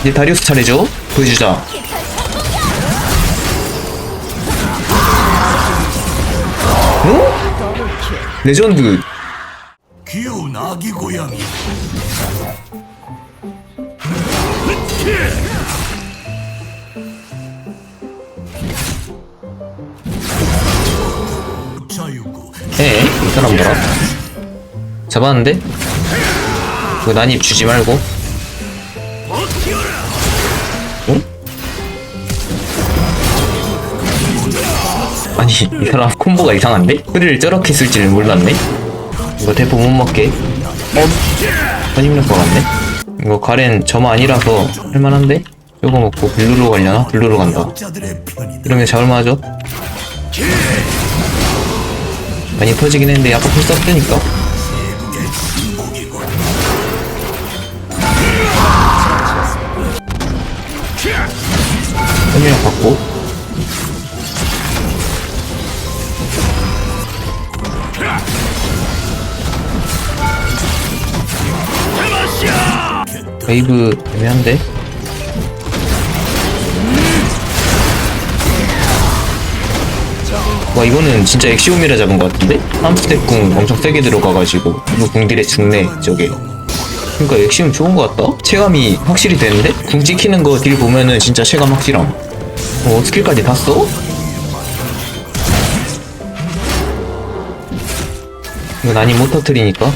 이제 다리우스 차례죠 보여주자 어? 레전드 귀여운 아기 고양이 에? 이 사람 뭐라? 잡았는데? 그 난입 주지 말고 이 사람 콤보가 이상한데? 뿌리를 저렇게 쓸 줄은 몰랐네 이거 대포 못 먹게 어? 선임력 것 같네 이거 가렌 점 아니라서 할만한데? 이거 먹고 블루로 가려나? 블루로 간다 이러면 잡을만하죠? 많이 터지긴 했는데 약간 풀 썼으니까 선율력 받고 웨이브 애매한데? 와 이거는 진짜 엑시오미라 잡은 것 같은데? 함스텝 궁 엄청 세게 들어가가지고 이거 궁딜에 죽네 저게 그러니까 엑시움 좋은 것 같다? 체감이 확실히 되는데? 궁 찍히는 거 딜 보면은 진짜 체감 확실함 어 스킬까지 다 써? 이거 난이 못 터트리니까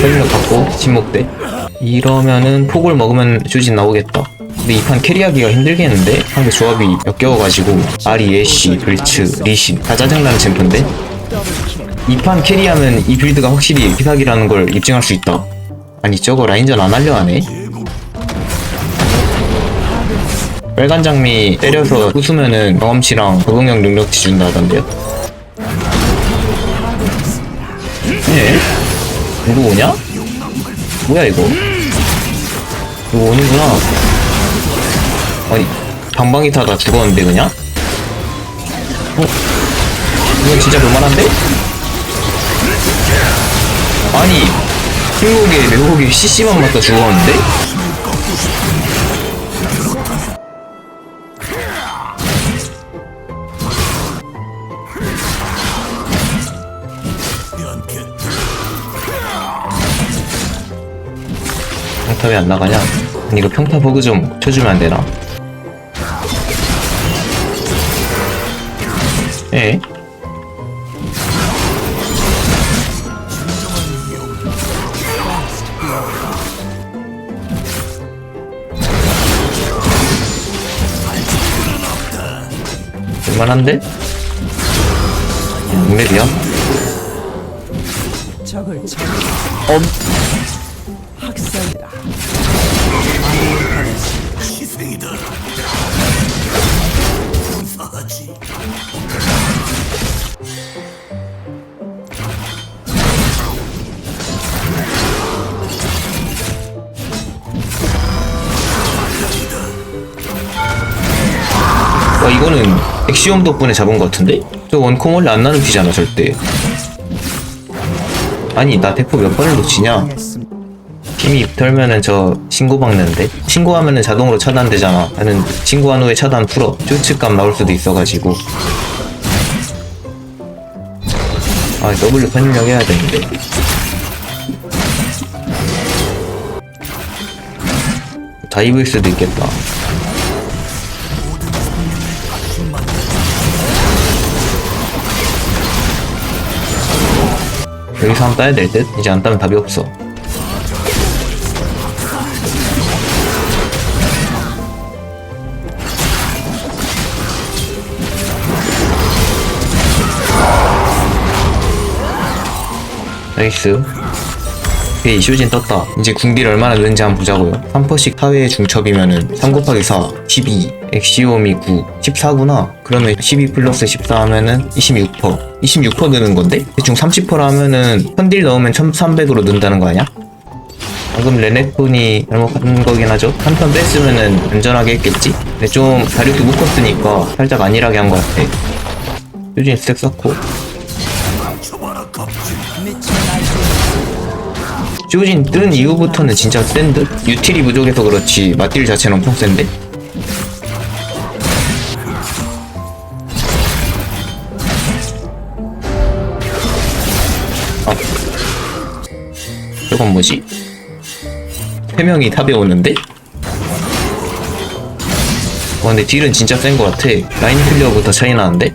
헬멧 받고 침묵대 이러면은 폭을 먹으면 조진 나오겠다 근데 이 판 캐리하기가 힘들겠는데? 상대 조합이 역겨워가지고 아리, 애쉬, 블츠, 리신 다 짜증나는 챔프인데? 이 판 캐리하면 이 빌드가 확실히 피사기라는 걸 입증할 수 있다 아니 저거 라인전 안 하려 하네? 빨간 장미 때려서 부수면은 경험치랑 적응력 능력치 준다 하던데요? 누구 오냐? 뭐야 이거? 이거 오는구나. 아니 방방이 타다 죽었는데 그냥? 어? 이건 진짜 볼만한데? 아니 흰목에 매복에 CC만 맞다 죽었는데? 평타 왜 안 나가냐? 이거 평타 버그 좀 쳐주면 안 되나? 에? 얼만한데? 랩이야? 적 희생이다 사하지 와 이거는 엑시움 덕분에 잡은 것 같은데? 저 원콤 원래 안 나는 피잖아 절대 아니 나 대포 몇 번을 놓치냐. 힘이 털면은 저 신고 박는데? 신고하면은 자동으로 차단되잖아. 나는 신고한 후에 차단 풀어. 쇼츠값 나올 수도 있어가지고. 아 W 편입력 해야 되는데. 다이브일 수도 있겠다. 여기서 한번 따야 될 듯? 이제 안 따면 답이 없어 나이스 오케이 쇼진 떴다. 이제 궁딜 얼마나 느는지 한번 보자고요. 3퍼씩 사회의 중첩이면은 3 곱하기 4 12 엑시오미 9 14구나? 그러면 12 플러스 14 하면은 26퍼. 26퍼 느는 건데? 대충 30퍼 하면은 현딜 넣으면 1300으로 는다는 거 아니야? 방금 레넥톤이 잘못한 거긴 하죠. 한턴 뺐으면은 안전하게 했겠지? 근데 좀 다리도 묶었으니까 살짝 안일하게 한 것 같아. 쇼진 스택 쌓고 쇼진 뜬 이후부터는 진짜 센 듯? 유틸이 부족해서 그렇지 맞딜 자체는 엄청 센데? 아 저건 뭐지? 세 명이 탑에 오는데? 와 근데 딜은 진짜 센 것 같아 라인 클리어부터 차이 나는데?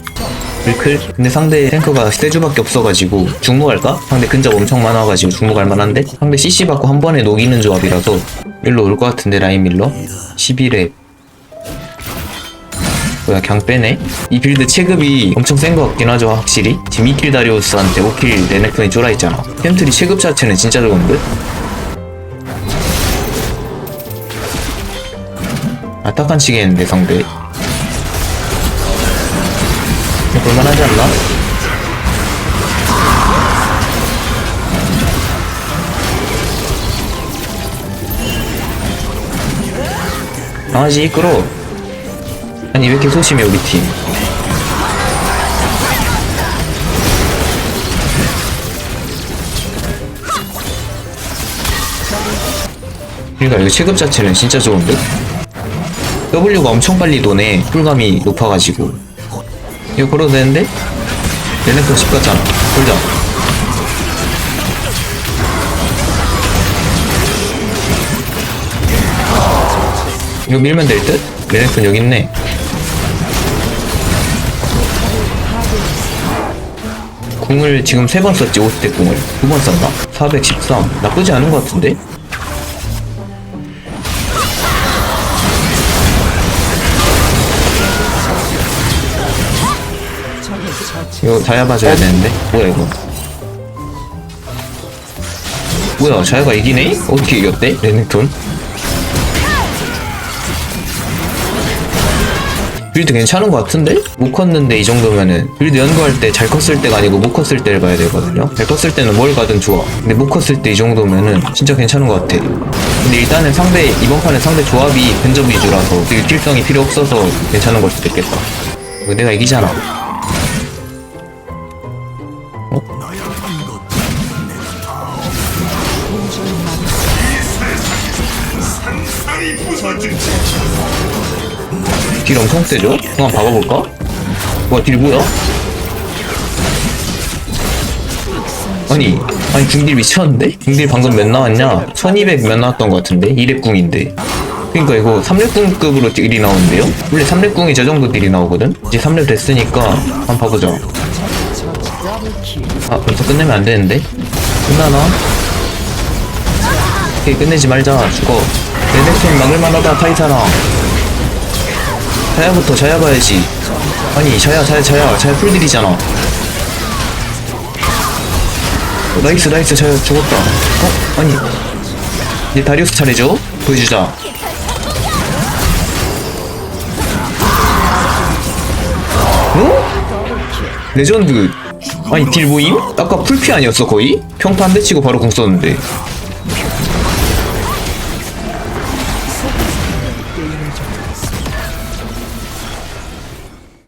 밀클? 근데 상대 탱크가 세주밖에 없어가지고 중무 갈까? 상대 근접 엄청 많아가지고 중무 갈 만한데? 상대 CC 받고 한 번에 녹이는 조합이라서 일로 올 것 같은데 라인 밀러? 11회 뭐야 그냥 빼네? 이 빌드 체급이 엄청 센 것 같긴 하죠 확실히 지금 2킬 다리우스한테 5킬 레넥톤이 쫄아있잖아 템트리 체급 자체는 진짜 좋은데? 아타칸 치겠는데 상대 볼만하지 않나? 강아지 끌어 아니 왜 이렇게 소심해 우리 팀 그러니까 이거 체급 자체는 진짜 좋은데? W가 엄청 빨리 도네 쿨감이 높아가지고 이거 걸어도 되는데? 레넥톤 10 같잖아 돌자 이거 밀면 될 듯? 레넥톤 여기 있네 궁을 지금 세 번 썼지 50대 궁을 두 번 썼나? 413 나쁘지 않은 것 같은데? 이거 자야 봐줘야 되는데? 뭐야 이거? 뭐야 자야가 이기네? 어떻게 이겼대? 레넥톤? 빌드 괜찮은 것 같은데? 못 컸는데 이 정도면은 빌드 연구할 때 잘 컸을 때가 아니고 못 컸을 때를 봐야 되거든요. 잘 컸을 때는 뭘 가든 좋아. 근데 못 컸을 때 이 정도면은 진짜 괜찮은 것 같아. 근데 일단은 상대 이번 판은 상대 조합이 근접 위주라서 되게 필성이 필요 없어서 괜찮은 걸 수도 있겠다. 내가 이기잖아 딜 엄청 세죠? 한번 박아볼까? 와, 딜 뭐야? 아니, 아니, 중딜 미쳤는데? 중딜 방금 몇 나왔냐? 1200 몇 나왔던 것 같은데? 2렙궁인데. 그니까 이거 3렙궁급으로 딜이 나오는데요? 원래 3렙궁이 저 정도 딜이 나오거든? 이제 3렙 됐으니까 한번 봐보자. 아, 벌써 끝내면 안 되는데? 끝나나? 오케이, 끝내지 말자. 죽어. 레넥톤 막을 만 하다, 타이타랑. 자야부터 자야 봐야지. 아니, 자야, 자야, 자야. 자야 풀딜이잖아. 어, 나이스, 나이스, 자야 죽었다. 어? 아니. 이제 다리우스 차례죠? 보여주자. 어? 레전드. 아니 딜 모임? 아까 풀피 아니었어 거의? 평타 한대 치고 바로 공 썼는데